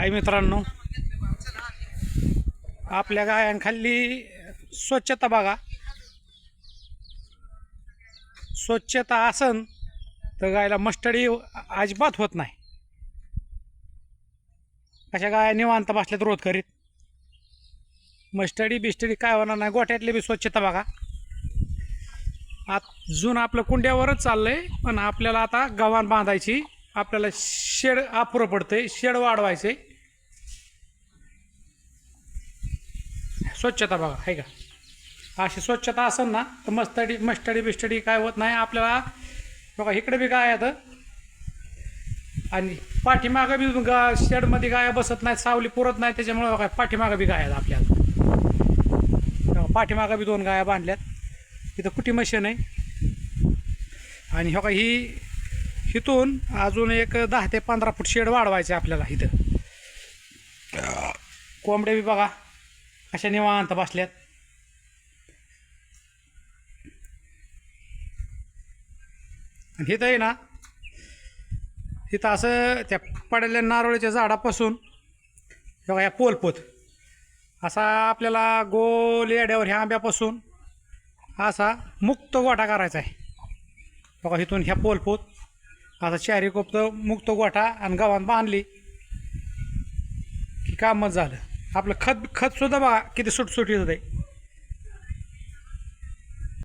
हाय मित्रांनो. आपल्या गायांखाली स्वच्छता बघा. स्वच्छता आसन तर गायला मस्टडी अजिबात होत नाही. कशा गाया निवांत बसल्यात रोध करीत मस्टडी बिस्टडी काय होणार नाही गोठ्यातली बी स्वच्छता बघा. अजून आपलं कुंड्यावरच चाललंय पण आपल्याला आता गव्हाण बांधायची आपल्याला शेड अपुरं पडतंय शेड वाढवायचे स्वच्छता बघा आहे का? अशी स्वच्छता असेल ना तर मस्तडी मस्टडी बिस्टडी काय होत नाही आपल्याला. बघा इकडे बी काय आहेत. आणि पाठीमागं बी गा शेडमध्ये गाया बसत नाहीत सावली पुरत नाही त्याच्यामुळे काय पाठीमागं बी गाय आहेत आपल्याला. पाठीमागं बी दोन गाया बांधल्यात. इथं कुठी मशीन आहे? आणि हो का ही इथून अजून एक दहा ते पंधरा फूट शेड वाढवायचे आपल्याला इथं. कोंबडे बी बघा अशा निवांत बसल्यात? आणि इथं आहे ना इथं असं त्या पडलेल्या नारळीच्या झाडापासून बघा या पोलपोत असा आपल्याला गोल येड्यावर ह्या आंब्यापासून असा मुक्त गोठा करायचा आहे. बघा इथून ह्या पोलपोत असा चारी कोपत मुक्त गोठा आणि गव्हाण बांधली की कामच झालं. आपलं खत खत सुद्धा बघा किती सुटसुटीत आहे